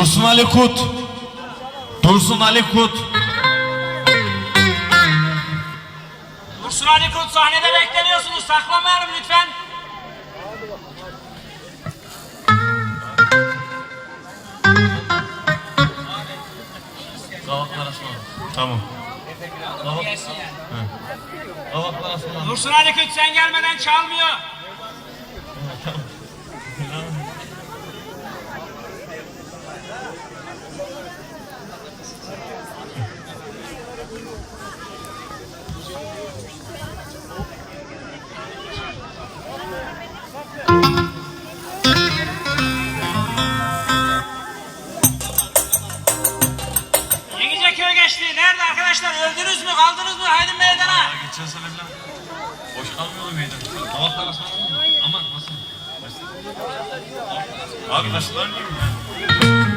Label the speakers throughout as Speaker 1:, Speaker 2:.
Speaker 1: Dursun Ali Kut. Dursun Ali Kut.
Speaker 2: Dursun Ali Kurt sahnede bekleniyorsunuz. Saklamayalım lütfen.
Speaker 1: Kavaklar asmalı. Tamam. Kavaklar asmalı.
Speaker 2: Dursun Ali Kurt sen gelmeden çalmıyor. Öldünüz mü? Kaldınız mı? Haydi meydana.
Speaker 1: Geçen sene falan boş kalmıyordu meydan. Kavaklar mı? Aman nasıl? Abi taşlar niye mi?
Speaker 3: Kavaklar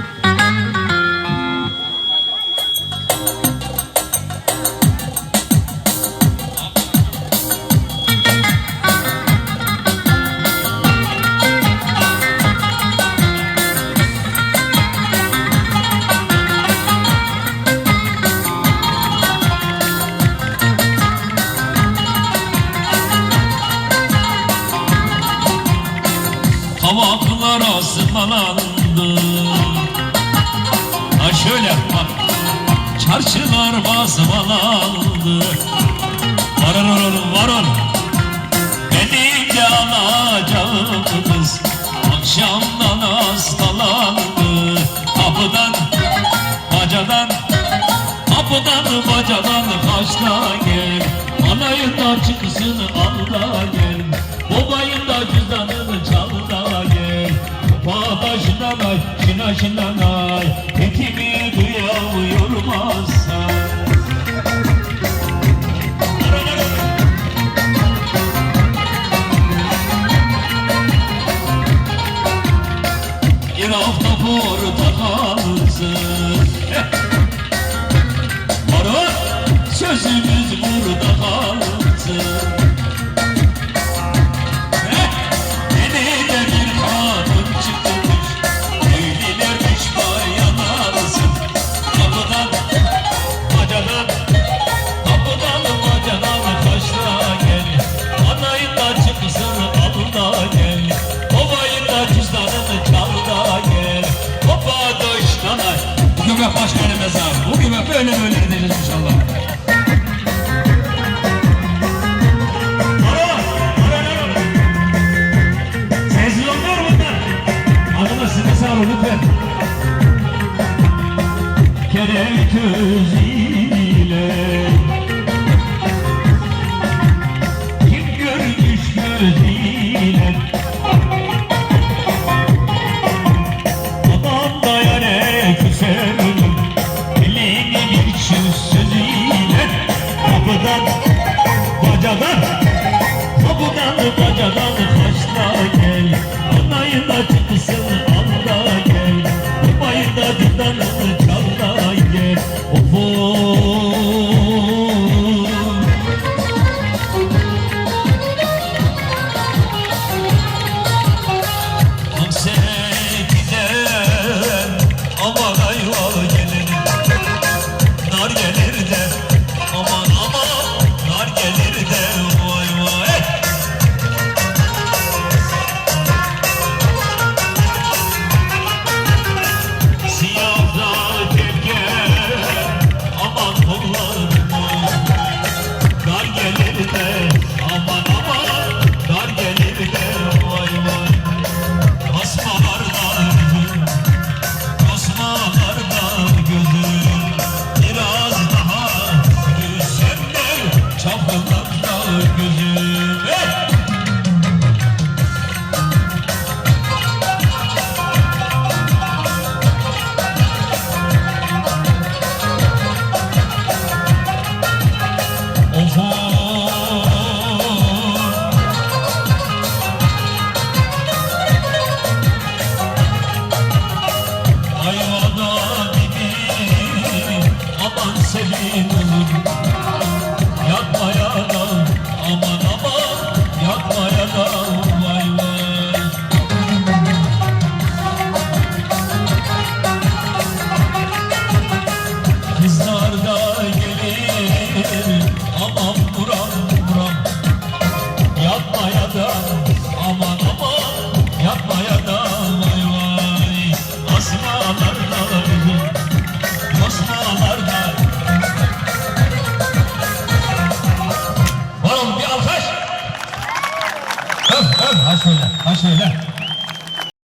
Speaker 3: asmalandı Ha şöyle bak. Çarşılar basmalandı Varın oğlum varın Benim de alacağımız Akşamdan hastalandı. Kapıdan bacadan Kapıdan bacadan kaçta gel Anayın da çıksın Bir hafta portakalsın Marul sözümüz Bu göbek baş veremez abi Bu göbek böyle böyle edeceğiz inşallah Sessiz oluyor bunlar. Adını size sağ olun lütfen. Kerek gözüyle aman senin Oğlum bir